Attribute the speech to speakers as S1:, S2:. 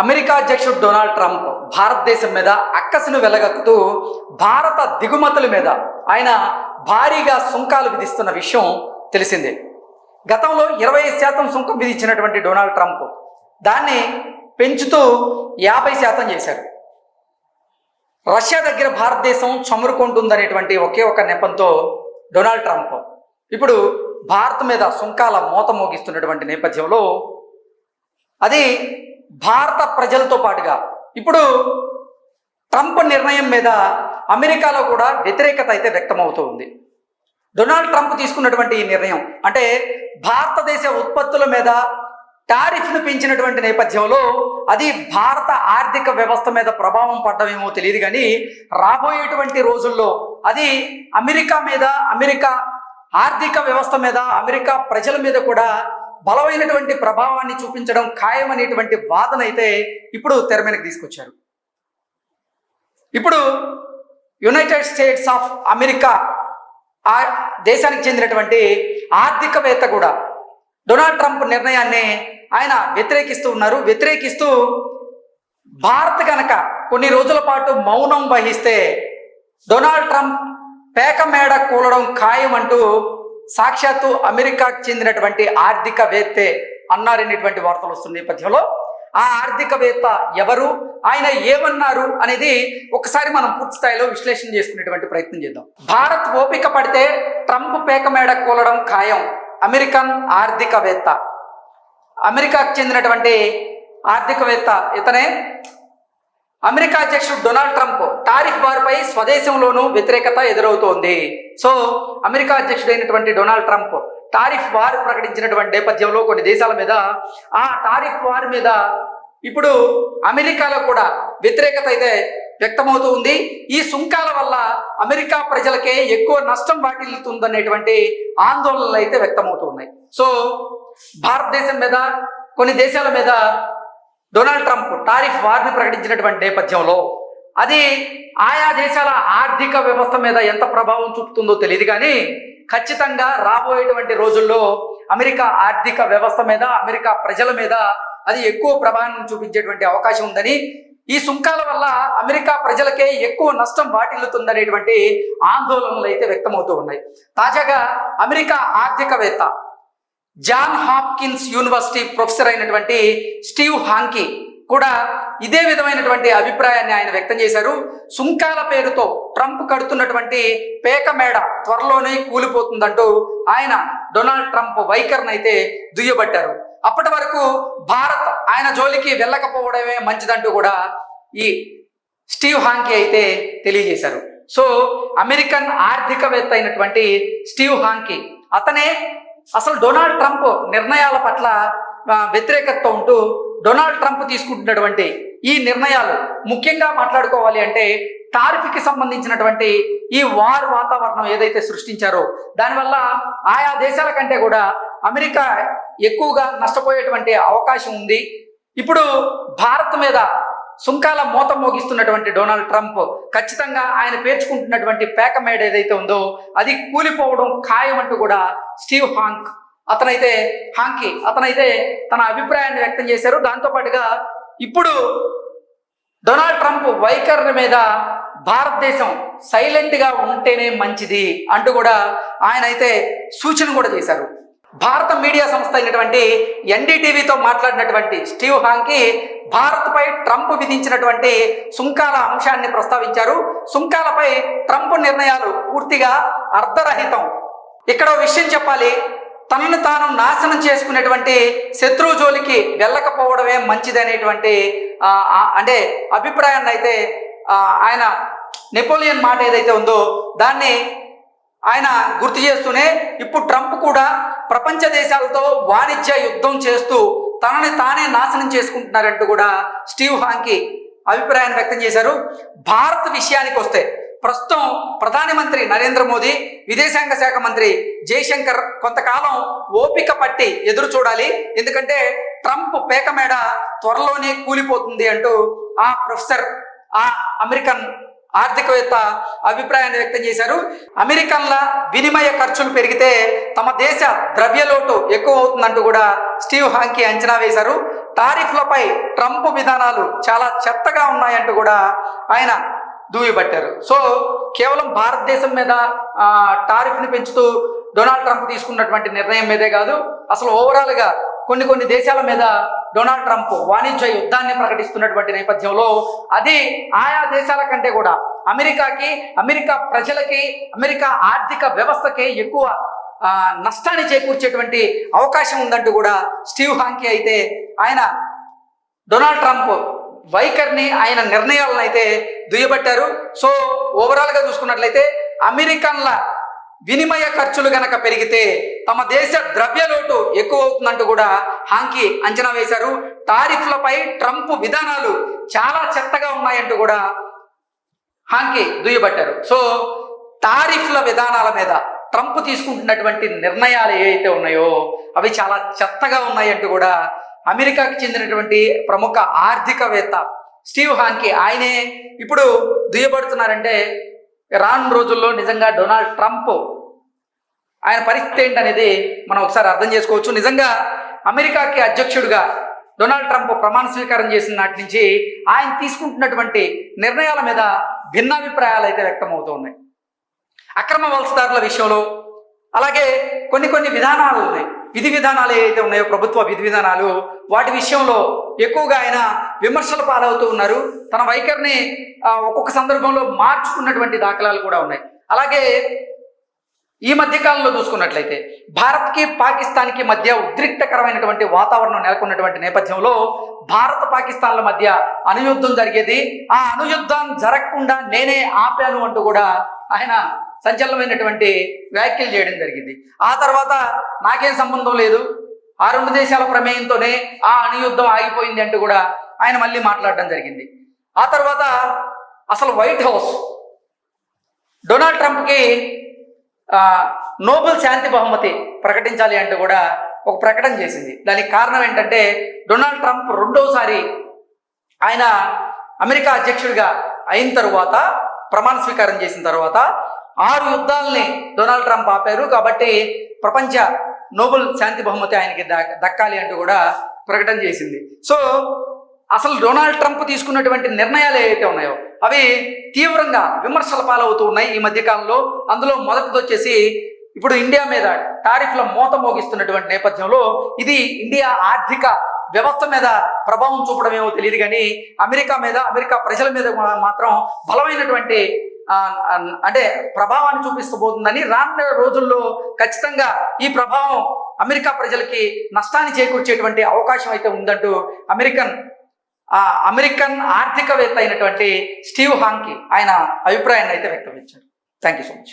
S1: America అధ్యక్షుడు Donald Trump భారతదేశం మీద అక్కసును వెలగక్కుతూ భారత దిగుమతుల మీద ఆయన భారీగా సుంకాలు విధిస్తున్న విషయం తెలిసిందే. గతంలో ఇరవై శాతం సుంకం విధించినటువంటి డొనాల్డ్ ట్రంప్ దాన్ని పెంచుతూ యాభై శాతం చేశారు. రష్యా దగ్గర భారతదేశం చమురుకుంటుందనేటువంటి ఒకే ఒక నెపంతో డొనాల్డ్ ట్రంప్ ఇప్పుడు భారత్ మీద సుంకాల మూత మోగిస్తున్నటువంటి నేపథ్యంలో అది భారత ప్రజలతో పాటుగా ఇప్పుడు ట్రంప్ నిర్ణయం మీద అమెరికాలో కూడా వ్యతిరేకత అయితే వ్యక్తమవుతూ ఉంది. డొనాల్డ్ ట్రంప్ తీసుకున్నటువంటి ఈ నిర్ణయం అంటే భారతదేశ ఉత్పత్తుల మీద టారిఫ్ను పెంచినటువంటి నేపథ్యంలో అది భారత ఆర్థిక వ్యవస్థ మీద ప్రభావం పడ్డమేమో తెలియదు కానీ రాబోయేటువంటి రోజుల్లో అది అమెరికా మీద అమెరికా ఆర్థిక వ్యవస్థ మీద అమెరికా ప్రజల మీద కూడా బలమైనటువంటి ప్రభావాన్ని చూపించడం ఖాయమనేటువంటి వాదన అయితే ఇప్పుడు తెర మీదకి తీసుకొచ్చారు. ఇప్పుడు యునైటెడ్ స్టేట్స్ ఆఫ్ అమెరికా ఆ దేశానికి చెందినటువంటి ఆర్థికవేత్త కూడా డొనాల్డ్ ట్రంప్ నిర్ణయాన్ని ఆయన వ్యతిరేకిస్తూ ఉన్నారు. వ్యతిరేకిస్తూ భారత్ కనుక కొన్ని రోజుల పాటు మౌనం వహిస్తే డొనాల్డ్ ట్రంప్ పేక మేడ కూలడం ఖాయం అంటూ సాక్షాత్తు అమెరికాకు చెందినటువంటి ఆర్థికవేత్తే అన్నారనేటువంటి వార్తలు వస్తున్న నేపథ్యంలో ఆ ఆర్థికవేత్త ఎవరు ఆయన ఏమన్నారు అనేది ఒకసారి మనం పూర్తి స్థాయిలో విశ్లేషణ చేసుకునేటువంటి ప్రయత్నం చేద్దాం. భారత్ ఓపిక పడితే ట్రంప్ పేక మేడ కూలడం ఖాయం. అమెరికన్ ఆర్థికవేత్త. అమెరికాకు చెందినటువంటి ఆర్థికవేత్త ఇతనే అమెరికా అధ్యక్షుడు డొనాల్డ్ ట్రంప్ టారిఫ్ వారిపై స్వదేశంలోనూ వ్యతిరేకత ఎదురవుతోంది. సో అమెరికా అధ్యక్షుడైనటువంటి డొనాల్డ్ ట్రంప్ టారిఫ్ వార్ ప్రకటించినటువంటి నేపథ్యంలో కొన్ని దేశాల మీద ఆ టారిఫ్ వార్ మీద ఇప్పుడు అమెరికాలో కూడా వ్యతిరేకత అయితే వ్యక్తమవుతూ ఉంది. ఈ సుంకాల వల్ల అమెరికా ప్రజలకే ఎక్కువ నష్టం వాటిల్లుతుందనేటువంటి ఆందోళనలు అయితే వ్యక్తమవుతూ ఉన్నాయి. సో భారతదేశం మీద కొన్ని దేశాల మీద డొనాల్డ్ ట్రంప్ టారిఫ్ వార్ని ప్రకటించినటువంటి నేపథ్యంలో అది ఆయా దేశాల ఆర్థిక వ్యవస్థ మీద ఎంత ప్రభావం చూపుతుందో తెలియదు కానీ ఖచ్చితంగా రాబోయేటువంటి రోజుల్లో అమెరికా ఆర్థిక వ్యవస్థ మీద అమెరికా ప్రజల మీద అది ఎక్కువ ప్రభావం చూపించేటువంటి అవకాశం ఉందని ఈ సుంకాల వల్ల అమెరికా ప్రజలకే ఎక్కువ నష్టం వాటిల్లుతుందనేటువంటి ఆందోళనలు అయితే వ్యక్తమవుతూ ఉన్నాయి. తాజాగా అమెరికా ఆర్థికవేత్త జాన్ హాప్కిన్స్ యూనివర్సిటీ ప్రొఫెసర్ అయినటువంటి స్టీవ్ హాంకీ కూడా ఇదే విధమైనటువంటి అభిప్రాయాన్ని ఆయన వ్యక్తం చేశారు. సుంకాల పేరుతో ట్రంప్ కడుతున్నటువంటి పేక మేడ త్వరలోనే కూలిపోతుందంటూ ఆయన డొనాల్డ్ ట్రంప్ వైఖరిని అయితే దుయ్యబట్టారు. అప్పటి వరకు భారత్ ఆయన జోలికి వెళ్ళకపోవడమే మంచిదంటూ కూడా ఈ స్టీవ్ హాంకీ అయితే తెలియజేశారు. సో అమెరికన్ ఆర్థికవేత్త అయినటువంటి స్టీవ్ హాంకీ అతనే అసలు డొనాల్డ్ ట్రంప్ నిర్ణయాల పట్ల ఆ, వ్యతిరేకతతో ఉంటూ డొనాల్డ్ ట్రంప్ తీసుకుంటున్నటువంటి ఈ నిర్ణయాలు ముఖ్యంగా మాట్లాడుకోవాలి అంటే టారిఫ్కి సంబంధించినటువంటి ఈ వార్ వాతావరణం ఏదైతే సృష్టించారో దానివల్ల ఆయా దేశాల కంటే కూడా అమెరికా ఎక్కువగా నష్టపోయేటువంటి అవకాశం ఉంది. ఇప్పుడు భారత్ మీద సుంకాల మూత మోగిస్తున్నటువంటి డొనాల్డ్ ట్రంప్ ఖచ్చితంగా ఆయన పేర్చుకుంటున్నటువంటి పేక మేడ ఏదైతే ఉందో అది కూలిపోవడం ఖాయమంటూ కూడా స్టీవ్ హాంక్ అతనైతే హాంకీ అతనైతే తన అభిప్రాయాన్ని వ్యక్తం చేశారు. దాంతో పాటుగా ఇప్పుడు డొనాల్డ్ ట్రంప్ వైఖరి మీద భారతదేశం సైలెంట్గా ఉంటేనే మంచిది అంటూ కూడా ఆయన అయితే సూచన కూడా చేశారు. భారత మీడియా సంస్థ అయినటువంటి ఎన్డీటీవీతో మాట్లాడినటువంటి స్టీవ్ హాంకి భారత్పై ట్రంప్ విధించినటువంటి సుంకాల అంశాన్ని ప్రస్తావించారు. సుంకాలపై ట్రంప్ నిర్ణయాలు పూర్తిగా అర్ధరహితం. ఇక్కడ విషయం చెప్పాలి. తనను తాను నాశనం చేసుకునేటువంటి శత్రువు జోలికి వెళ్ళకపోవడమే మంచిది అనేటువంటి అంటే అభిప్రాయాన్ని అయితే ఆయన నెపోలియన్ మాట ఏదైతే ఉందో దాన్ని ఆయన గుర్తు చేస్తూనే ఇప్పుడు ట్రంప్ కూడా ప్రపంచ దేశాలతో వాణిజ్య యుద్ధం చేస్తూ తనని తానే నాశనం చేసుకుంటున్నారంటూ కూడా స్టీవ్ హాంకి అభిప్రాయాన్ని వ్యక్తం చేశారు. భారత్ విషయానికి వస్తే ప్రస్తుతం ప్రధానమంత్రి నరేంద్ర మోదీ విదేశాంగ శాఖ మంత్రి జయశంకర్ కొంతకాలం ఓపిక పట్టి ఎదురు చూడాలి. ఎందుకంటే ట్రంప్ పేక మేడ త్వరలోనే కూలిపోతుంది అంటూ ఆ ప్రొఫెసర్ ఆ అమెరికన్ ఆర్థికవేత్త అభిప్రాయాన్ని వ్యక్తం చేశారు. అమెరికన్ల వినిమయ ఖర్చులు పెరిగితే తమ దేశ ద్రవ్యలోటు ఎక్కువ అవుతుందంటూ కూడా స్టీవ్ హాంకీ అంచనా వేశారు. టారిఫ్లపై ట్రంప్ విధానాలు చాలా చెత్తగా ఉన్నాయంటూ కూడా ఆయన దూయబట్టారు సో కేవలం భారతదేశం మీద టారిఫ్ని పెంచుతూ డొనాల్డ్ ట్రంప్ తీసుకున్నటువంటి నిర్ణయం మీదే కాదు. అసలు ఓవరాల్గా కొన్ని కొన్ని దేశాల మీద డొనాల్డ్ ట్రంప్ వాణిజ్య యుద్ధాన్ని ప్రకటిస్తున్నటువంటి నేపథ్యంలో అది ఆయా దేశాల కంటే కూడా అమెరికాకి అమెరికా ప్రజలకి అమెరికా ఆర్థిక వ్యవస్థకి ఎక్కువ నష్టాన్ని చేకూర్చేటువంటి అవకాశం ఉందంటూ కూడా స్టీవ్ హాంకీ అయితే ఆయన డొనాల్డ్ ట్రంప్ వైఖరిని ఆయన నిర్ణయాలను అయితే దుయ్యబట్టారు. సో ఓవరాల్గా చూసుకున్నట్లయితే అమెరికన్ల వినిమయ ఖర్చులు గనక పెరిగితే తమ దేశ ద్రవ్య లోటు ఎక్కువ అవుతుందంటూ కూడా హాంకీ అంచనా వేశారు. టారిఫ్లపై ట్రంప్ విధానాలు చాలా చెత్తగా ఉన్నాయంటూ కూడా హాంకీ దుయ్యబట్టారు. సో టారిఫ్ల విధానాల మీద ట్రంప్ తీసుకుంటున్నటువంటి నిర్ణయాలు ఏవైతే ఉన్నాయో అవి చాలా చెత్తగా ఉన్నాయంటూ కూడా అమెరికాకి చెందినటువంటి ప్రముఖ ఆర్థికవేత్త స్టీవ్ హాంకీ ఆయనే ఇప్పుడు దుయ్యబడుతున్నారంటే రాను రోజుల్లో నిజంగా డొనాల్డ్ ట్రంప్ ఆయన పరిస్థితి ఏంటనేది మనం ఒకసారి అర్థం చేసుకోవచ్చు. నిజంగా అమెరికాకి అధ్యక్షుడిగా డొనాల్డ్ ట్రంప్ ప్రమాణ స్వీకారం చేసిన నాటి నుంచి ఆయన తీసుకుంటున్నటువంటి నిర్ణయాల మీద భిన్నాభిప్రాయాలు అయితే వ్యక్తమవుతూ ఉన్నాయి అక్రమ వలసదారుల విషయంలో అలాగే కొన్ని కొన్ని విధానాలు ఉన్నాయి. విధి విధానాలు ఏవైతే ఉన్నాయో ప్రభుత్వ విధి విధానాలు వాటి విషయంలో ఎక్కువగా ఆయన విమర్శల పాలవుతూ ఉన్నారు. తన వైఖరిని ఒక్కొక్క సందర్భంలో మార్చుకున్నటువంటి దాఖలాలు కూడా ఉన్నాయి. అలాగే ఈ మధ్య కాలంలో చూసుకున్నట్లయితే భారత్కి పాకిస్తాన్కి మధ్య ఉద్రిక్తకరమైనటువంటి వాతావరణం నెలకొన్నటువంటి నేపథ్యంలో భారత్ పాకిస్తాన్ల మధ్య అనుయుద్ధం జరిగేది. ఆ అనుయుద్ధం జరగకుండా నేనే ఆపాను అంటూ కూడా ఆయన సంచలనమైనటువంటి వ్యాఖ్యలు చేయడం జరిగింది. ఆ తర్వాత నాకేం సంబంధం లేదు. ఆ రెండు దేశాల ప్రమేయంతోనే ఆ అణుయుద్ధం ఆగిపోయింది అంటూ కూడా ఆయన మళ్ళీ మాట్లాడడం జరిగింది. ఆ తర్వాత అసలు వైట్ హౌస్ డొనాల్డ్ ట్రంప్కి నోబెల్ శాంతి బహుమతి ప్రకటించాలి అంటూ కూడా ఒక ప్రకటన చేసింది. దానికి కారణం ఏంటంటే డొనాల్డ్ ట్రంప్ రెండోసారి ఆయన అమెరికా అధ్యక్షుడిగా అయిన తరువాత ప్రమాణ స్వీకారం చేసిన తర్వాత ఆరు యుద్ధాలని డొనాల్డ్ ట్రంప్ ఆపారు కాబట్టి ప్రపంచ నోబెల్ శాంతి బహుమతి ఆయనకి దక్కాలి అంటూ కూడా ప్రకటన చేసింది. సో అసలు డొనాల్డ్ ట్రంప్ తీసుకున్నటువంటి నిర్ణయాలు ఏవైతే ఉన్నాయో అవి తీవ్రంగా విమర్శల పాలవుతూ ఉన్నాయి ఈ మధ్య కాలంలో అందులో మొదటిది వచ్చేసి ఇప్పుడు ఇండియా మీద టారిఫ్ల మూత మోగిస్తున్నటువంటి నేపథ్యంలో ఇది ఇండియా ఆర్థిక వ్యవస్థ మీద ప్రభావం చూపడమేమో తెలియదు కానీ అమెరికా మీద అమెరికా ప్రజల మీద మాత్రం బలమైనటువంటి అంటే ప్రభావాన్ని చూపిస్తబోతుందని రానున్న రోజుల్లో ఖచ్చితంగా ఈ ప్రభావం అమెరికా ప్రజలకి నష్టాన్ని చేకూర్చేటువంటి అవకాశం అయితే ఉందంటూ అమెరికన్ ఆ అమెరికన్ ఆర్థికవేత్త అయినటువంటి స్టీవ్ హాంకి ఆయన అభిప్రాయాన్ని అయితే వ్యక్తపరిచారు. Thank you so much